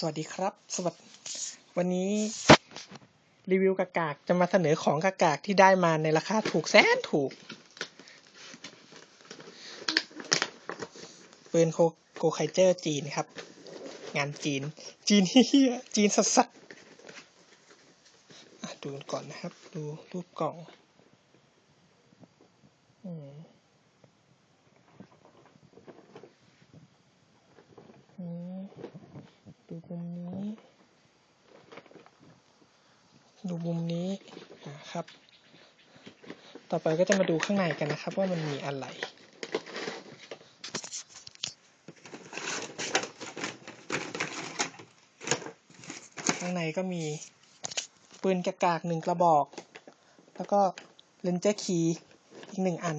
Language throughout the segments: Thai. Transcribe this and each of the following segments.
สวัสดีครับ สวัสดีวันนี้รีวิวกากากจะมาเสนอของกากากที่ได้มาในราคาถูกแสนถูก ปืนโคโกไคเจอร์จีนครับ งานจีน จีนเฮียจีนสัสสัสดูก่อนนะครับ ดูรูปกล่อง อืม อืม ดูมุมนี้ ดูมุมนี้อ่าครับ ต่อไปก็จะมาดูข้างในกันนะครับ ว่ามันมีอะไรข้างในก็มีปืนกระกากหนึ่งกระบอก แล้วก็เลนเจอร์คีอีกหนึ่งอัน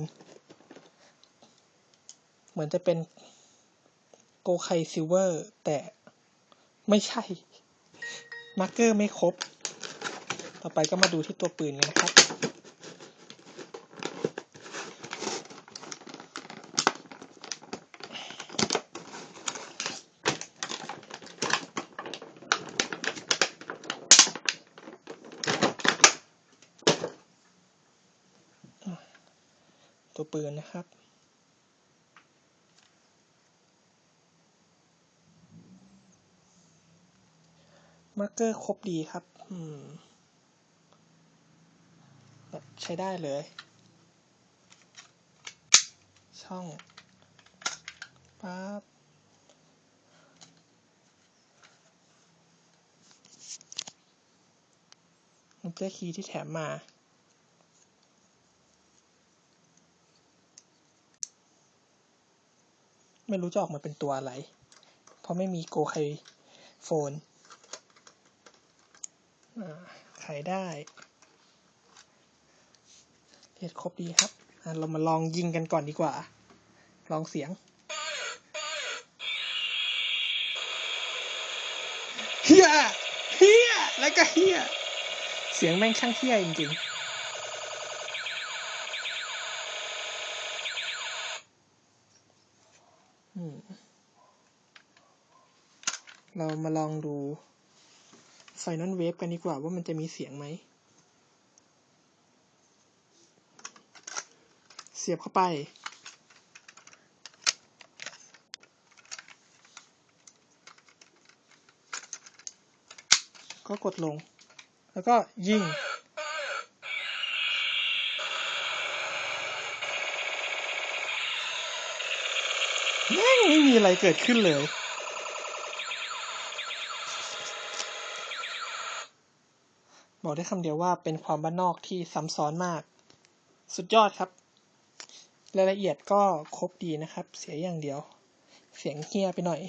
เหมือนจะเป็นโกไคซิลเวอร์แต่ ไม่ใช่ มาร์เกอร์ไม่ครบ ต่อไปก็มาดูที่ตัวปืนกันนะครับ ตัวปืนนะครับ มาร์กเกอร์ครบดีครับ อืมแบบใช้ได้เลย ช่องปั๊บมันเจอคีย์ที่แถมมา ไม่รู้จะออกมาเป็นตัวอะไร เพราะไม่มีโกไคโฟน ขายได้เทียดครบดีครับ เรามาลองยิงกันก่อนดีกว่า ลองเสียงเฮียเฮียแล้วก็เฮียเสียงแม่งช่างเฮียจริงๆเรามาลองดู ไฟนอลเวฟกันดีกว่าว่ามันจะมีเสียงไหม เสียบเข้าไป ก็กดลง แล้วก็ยิงแม่งไม่มีอะไรเกิดขึ้นเลย บอกได้คำเดียวว่าเป็นความบ้านนอกที่ซ้ำซ้อนมาก สุดยอดครับ รายละเอียดก็ครบดีนะครับ เสียอย่างเดียว เสียงเฮียไปหน่อย